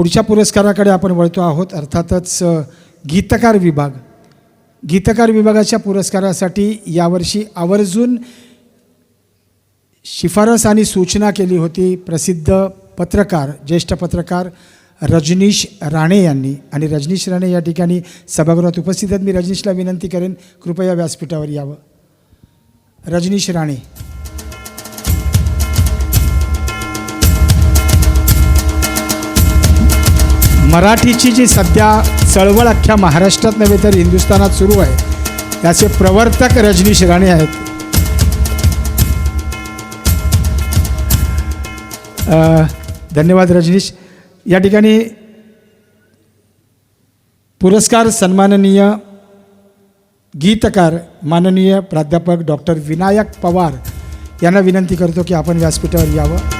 पुढच्या पुरस्काराकडे आपण वळतो आहोत. अर्थातच गीतकार विभाग. गीतकार विभागाच्या पुरस्कारासाठी यावर्षी आवर्जून शिफारस आणि सूचना केली होती प्रसिद्ध पत्रकार ज्येष्ठ पत्रकार रजनीश राणे यांनी. आणि रजनीश राणे या ठिकाणी सभागृहात उपस्थित आहेत. मी रजनीशला विनंती करेन कृपया व्यासपीठावर यावं. रजनीश राणे. मराठीची जी सध्या चळवळ अख्ख्या महाराष्ट्रात नव्हे तर हिंदुस्थानात सुरू आहे त्याचे प्रवर्तक रजनीश राणे आहेत. धन्यवाद रजनीश. या ठिकाणी पुरस्कार सन्माननीय गीतकार माननीय प्राध्यापक डॉक्टर विनायक पवार यांना विनंती करतो की आपण व्यासपीठावर यावं.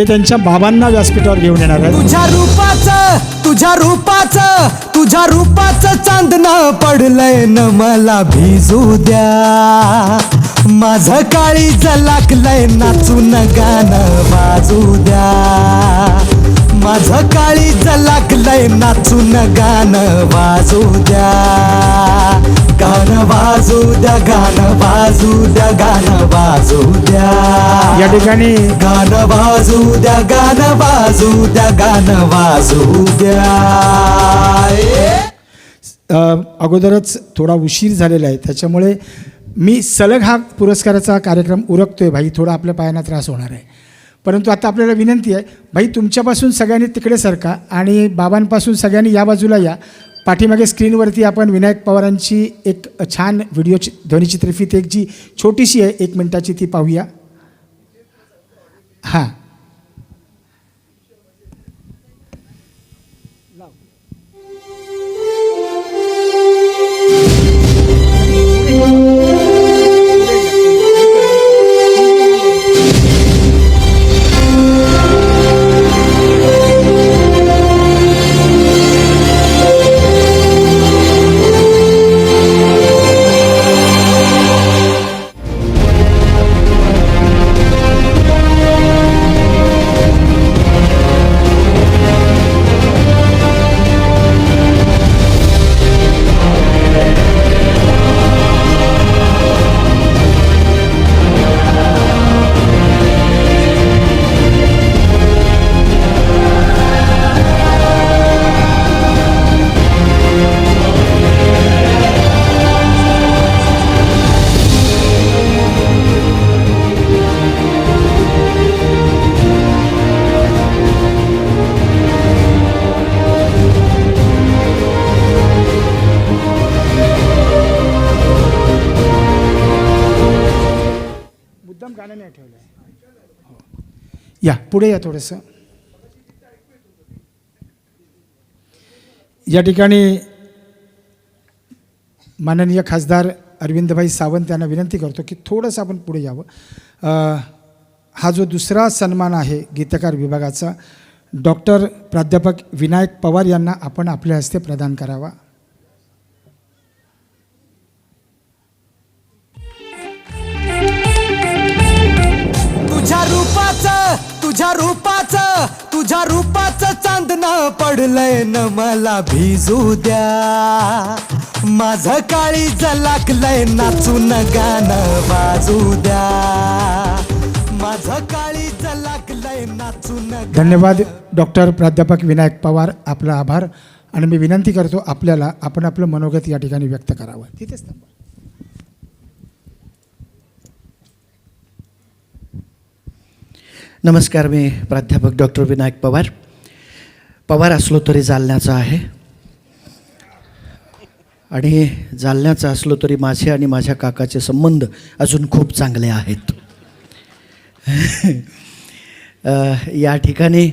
ते त्यांच्या बाबांना व्यासपीठावर घेऊन येणार आहेत. तुझ्या रूपाचं तुझ्या रूपाचं तुझ्या रूपाचं चांदन पडलंय न मला भिजू द्या. माझं काळी लागलंय नाचून गाणं वाजू द्या. माझं काळी लागलंय नाचून गाणं वाजू द्या. गाणं वाजू द्या गाणं वाजू द्या गाणं वाजू द्या. या ठिकाणी गाणं वाजू द्या गाणं वाजू द्या गाणं वाजू द्या. अगोदरच थोडा उशीर झालेला आहे त्याच्यामुळे मी सलग हा पुरस्काराचा कार्यक्रम उरकतोय भाई थोडा आपल्या पायांना त्रास होणार आहे. परंतु आता आपल्याला विनंती आहे भाई तुमच्यापासून सगळ्यांनी तिकडे सरका आणि बाबांपासून सगळ्यांनी या बाजूला या. पाठीमागे स्क्रीनवरती आपण विनायक पवारांची एक छान व्हिडिओ ध्वनिचित्रफित एक जी छोटीशी आहे एक मिनटाची ती पाहूया. हां गाणं नाही ठेवलं आहे. या पुढे या थोडंसं. या ठिकाणी माननीय खासदार अरविंदभाई सावंत यांना विनंती करतो की थोडंसं आपण पुढे यावं. हा जो दुसरा सन्मान आहे गीतकार विभागाचा डॉक्टर प्राध्यापक विनायक पवार यांना आपण आपल्या हस्ते प्रदान करावा. रूपाच तुझ्या रूपाचं तुझ्या रूपाचं चांदणं पडलंय न मला भिजू द्या. माझं काळी लागलंय नाचून गाणं वाजू द्या. माझं काळी लागलंय नाचून धन्यवाद डॉक्टर प्राध्यापक विनायक पवार. आपला आभार. आणि मी विनंती करतो आपल्याला आपण आपलं मनोगत या ठिकाणी व्यक्त करावं. तिथेच थांबा. नमस्कार मी प्राध्यापक डॉक्टर विनायक पवार. पवार असलो तरी जालन्याचा आहे. आणि जालन्याचा असलो तरी माझे आणि माझ्या काकाचे संबंध अजून खूप चांगले आहेत. या ठिकाणी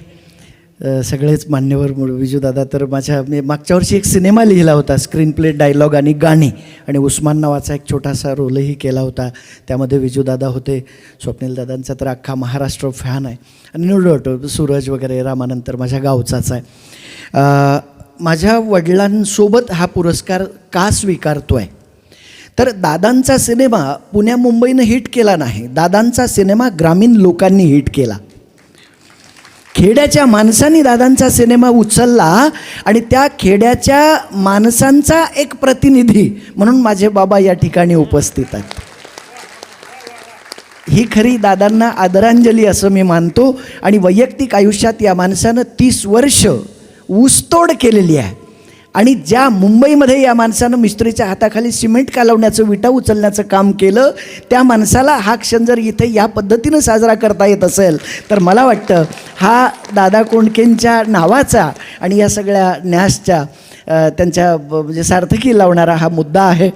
सगळेच मान्यवर विजूदादा तर माझ्या मी मागच्या वर्षी एक सिनेमा लिहिला होता स्क्रीन प्ले डायलॉग आणि गाणी आणि उस्मान नावाचा एक छोटासा रोलही केला होता. त्यामध्ये विजूदादा होते स्वप्नीलदादांचा तर अख्खा महाराष्ट्र फॅन आहे. आणि निवडतो सूरज वगैरे रामानंतर माझ्या गावचाच आहे. माझ्या वडिलांसोबत हा पुरस्कार का स्वीकारतो आहे तर दादांचा सिनेमा पुण्या मुंबईनं हिट केला नाही. दादांचा सिनेमा ग्रामीण लोकांनी हिट केला. खेड्याच्या माणसांनी दादांचा सिनेमा उचलला आणि त्या खेड्याच्या माणसांचा एक प्रतिनिधी म्हणून माझे बाबा या ठिकाणी उपस्थित आहेत. ही खरी दादांना आदरांजली असं मी मानतो आणि वैयक्तिक आयुष्यात या माणसानं तीस वर्ष ऊसतोड केलेली आहे. आणि ज्या मुंबईमध्ये या माणसानं मिस्त्रीच्या हाताखाली सिमेंट कालवण्याचं विटा उचलण्याचं काम केलं त्या माणसाला हा क्षण जर इथे या पद्धतीनं साजरा करता येत असेल तर मला वाटतं हा दादा कोंडकेंच्या नावाचा आणि या सगळ्या न्यासच्या त्यांच्या ब- म्हणजे सार्थकी लावणारा हा मुद्दा आहे.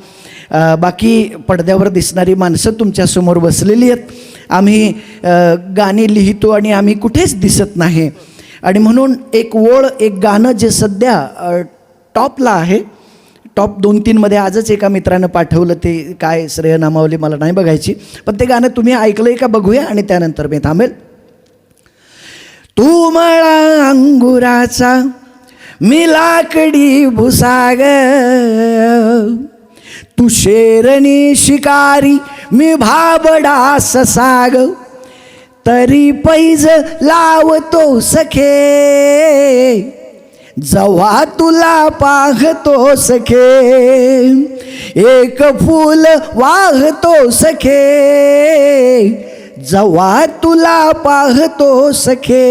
बाकी पडद्यावर दिसणारी माणसं तुमच्यासमोर बसलेली आहेत. आम्ही गाणी लिहितो आणि आम्ही कुठेच दिसत नाही. आणि म्हणून एक ओळ एक गाणं जे सध्या टॉपला आहे. टॉप दोन तीनमध्ये आजच एका मित्रानं पाठवलं ते काय श्रेय नामावली मला नाही बघायची. पण ते गाणं तुम्ही ऐकलंय का बघूया आणि त्यानंतर मी थांबेल. तू मळा अंगुराचा मी लाकडी भुसाग. तू शेरणी शिकारी मी भाबडा ससाग. तरी पैज लावतो सखे. जवा तुला पाहतो सखे. एक फूल वाहतो सखे. जवा तुला पाहतो सखे.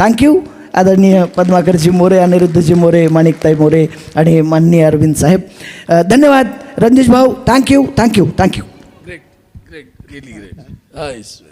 थँक्यू आदरणीय पद्माकरजी मोरे अनिरुद्धजी मोरे माणिकताई मोरे आणि माननीय अरविंद साहेब. धन्यवाद. रणजित भाऊ thank you thank you thank you great. Nice.